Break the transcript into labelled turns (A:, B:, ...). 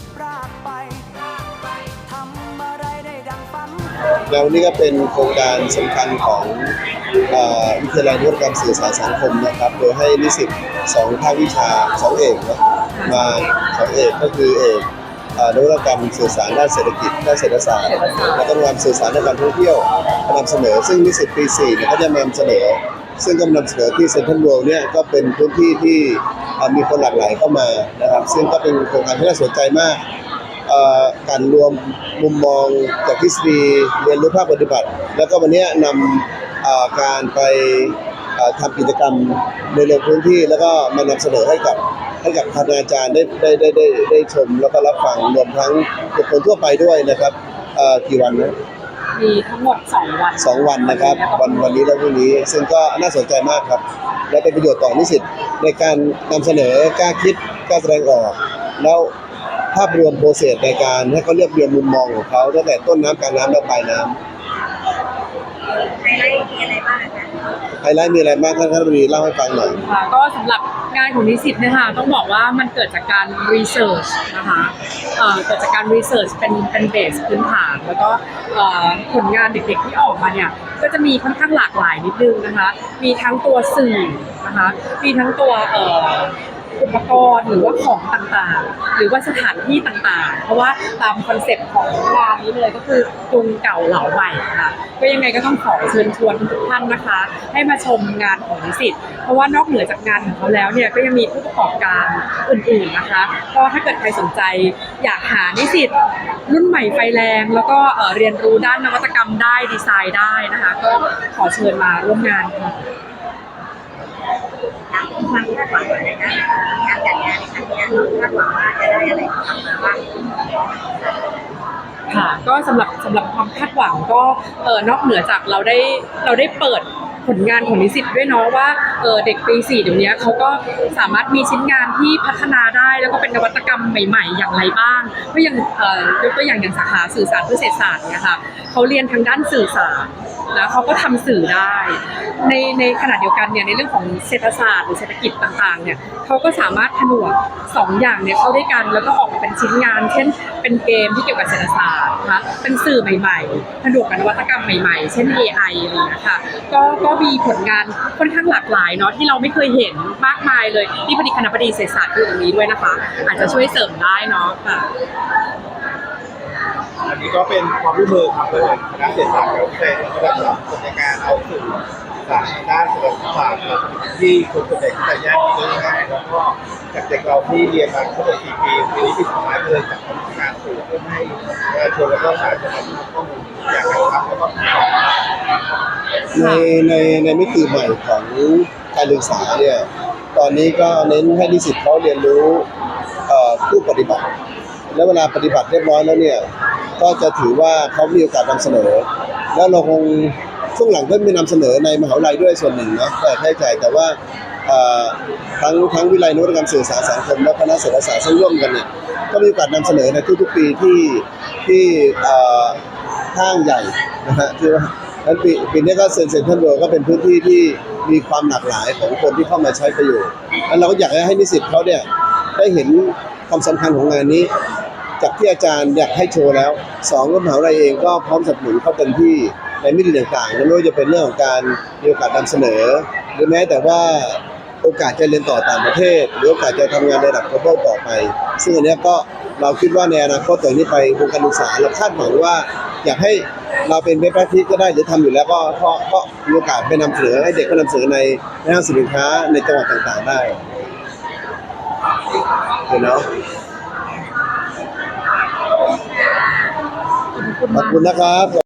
A: จะพรากไปทำอะไรได้ดังฝัน
B: แล้วนี่ก็เป็นโครงการสำคัญของเอ่อวิทยาลัยนวัตกรรมสื่อสารสังคมนะครับ โดยให้นิสิตสองภาควิชาสองเอกนะมาสองเอกก็คือเอกเอ่อนวัตกรรมสื่อสารด้านเศรษฐกิจด้านเศรษฐศาสตร์แล้วก็นวัตกรรมสื่อสารด้านการท่องเที่ยวมานำเสนอ ซึ่งนิสิตปี4เนี่ยก็จะมานำเสนอ ซึ่งก็นำเสนอที่เซ็นทรัลเวิลด์เนี่ยก็เป็นพื้นที่ที่ มีคนหลากหลายเข้ามานะครับ ซึ่งก็เป็นโครงการที่น่าสนใจมากการรวมมุมมองจากทฤษฎีเรียนรู้ภาคปฏิบัติ แล้วก็วันนี้นำการไปทำกิจกรรมในลงพื้นที่แล้วก็มานำเสนอให้กับให้กับคณาจารย์ได้ได้ได้ได้ชมแล้วก็รับฟังรวมทั้งบุคคลทั่วไปด้วยนะครับกี่วันนะ
C: มีทั้งหมด 2 วัน
B: สองวันนะครับ วันวันนี้และพรุ่งนี้ ซึ่งก็น่าสนใจมากครับ และเป็นประโยชน์ต่อนิสิตในการนำเสนอกล้าคิดกล้าแสดงออก แล้วภาพรวมโปรเซสในการให้เขาเรียบเรียงมุมมองของเขาตั้งแต่ต้นน้ำกลางน้ำและปลายน้ำ
D: ไฮไลท์มีอะไรบ้างคะ
B: ไฮไลท์มีอะไรบ้างท่านท่านบดีเล่าให้ฟังหน่อย
C: ค่ะก็สำหรับงานของนิสิตเนี่ยค่ะต้องบอกว่ามันเกิดจากการรีเสิร์ชนะคะ เอ่อเกิดจากการรีเสิร์ชเป็นเป็นเบสพื้นฐาน แล้วก็เอ่อผลงานเด็กๆที่ออกมาเนี่ยก็จะมีค่อนข้างหลากหลายนิดนึงนะคะ มีทั้งตัวสื่อนะคะ มีทั้งตัวเอ่อ อุปกรณ์หรือว่าของต่างๆ หรือว่าสถานที่ต่างๆ เพราะว่าตามคอนเซ็ปต์ของงานนี้เลยก็คือกรุงเก่าเหล่าใหม่ค่ะก็ยังไงก็ต้องขอเชิญชวนทุกท่านนะคะ ให้มาชมงานของนิสิตเพราะว่านอกเหนือจากงานของเขาแล้วเนี่ยก็ยังมีผู้ประกอบการอื่นๆนะคะ ก็ถ้าเกิดใครสนใจอยากหานิสิตรุ่นใหม่ไฟแรง แล้วก็เรียนรู้ด้านนวัตกรรมได้ดีไซน์ได้นะคะ ก็ขอเชิญมาร่วมงานค่ะ
D: ความคาดหวังอะไรนะการจัดงานในครั้งนี้เราคาดหวังว่าจะได้อะไรกลับมาบ้าง
C: ค่ะก็สำหรับสำหรับความคาดหวังก็เออนอกเหนือจากเราได้เราได้เปิดผลงานของนิสิตด้วยเนาะว่าเออเด็กปีสี่เดี๋ยวนี้เขาก็สามารถมีชิ้นงานที่พัฒนาได้ แล้วก็เป็นนวัตกรรมใหม่ ๆ อย่างไรบ้าง ก็อย่างเอ่อยกตัวอย่างอย่างสาขาสื่อสารเพื่อเศรษฐศาสตร์เนี่ยค่ะเขาเรียนทางด้านสื่อสารแล้วเขาก็ทำสื่อได้ ในในขณะเดียวกันเนี่ยในเรื่องของเศรษฐศาสตร์หรือเศรษฐกิจต่างๆเนี่ยเขาก็สามารถผนวกสองอย่างเนี่ยเข้าด้วยกันแล้วก็ออกมาเป็นชิ้นงาน เช่น เป็นเกมที่เกี่ยวกับเศรษฐศาสตร์นะคะเป็นสื่อใหม่ๆผนวกกับนวัตกรรมใหม่ๆ เช่น AI อะไรอย่างเงี้ยค่ะก็ก็มีผลงานค่อนข้างหลากหลายเนาะที่เราไม่เคยเห็นมากมายเลยที่พอดีคณะบดีเศรษฐศาสตร์อยู่ตรงนี้ด้วยนะคะ อาจจะช่วยเสริมได้เนาะค่ะ
E: นี้ก็เป็นความร่วมมือครับระหว่างคณะเศรษฐศาสตร์กับวิทยาลัยนวัตรรมในการเอาสื่อสารด้านเศรษฐศาสตร์ที่คนส่วนใหญ่ที่จะแยากได้ง่ายแล้วก็จากเด็กเราที่เรียนมาทั้งหมด4ปีปีนี้ปีสุดท้ายเลยจากการทำงานสื่อเพื่อให้ประชาชนแล้วก็สาธารณชนได้ข้อมูลอย่างไรครับแล้วก็
B: ในในในมิติใหม่ของการศึกษาเนี่ยตอนนี้ก็เน้นให้นิสิตเขาเรียนรู้ผู้ปฏิบัติ แล้วเวลาปฏิบัติเรียบร้อยแล้วเนี่ย ก็จะถือว่าเขามีโอกาสนำเสนอ แล้วเราคงช่วงหลังก็มีนำเสนอในมหาวิทยาลัยด้วยส่วนหนึ่งนะแต่ใช้จ่แต่ว่าทั้งทั้งวิทยาลัยนวัตกรรมสื่อสารสังคมและคณะเศรษฐศาสตร์ซึ่งร่วมกันเนี่ยก็มีโอกาสนำเสนอในทุกๆปีที่ที่เอ่อห้างใหญ่นะฮะที่ว่าแล้วปีปีนี้ก็เซ็นเซ็นทรัลเวิลด์ก็เป็นพื้นที่ที่มีความหลากหลายของคนที่เข้ามาใช้ประโยชน์แล้วเราก็อยากให้นิสิตเขาเนี่ยได้เห็นความสำคัญของงานนี้ จากที่อาจารย์อยากให้โชว์แล้วสองมหาวิทยาลัยเองก็พร้อมสนับสนุนเข้าเต็มที่ในมิติต่างๆไม่ว่าจะเป็นเรื่องของการมีโอกาสนำเสนอ หรือแม้แต่ว่าโอกาสจะเรียนต่อต่างประเทศ หรือโอกาสจะทำงานในระดับ global ต่อไป ซึ่งอันนี้ก็เราคิดว่าในอนาคตต่อนี้ไปวงการศึกษาเราคาดหวังว่าอยากให้เราเป็นเว็บแพทิก็ได้หรือทำอยู่แล้วก็ก็ก็มีโอกาสไปนำเสนอให้เด็กก็นำเสนอในในห้างสินค้าในจังหวัดต่างๆได้เห็นเนาะ
C: ขอ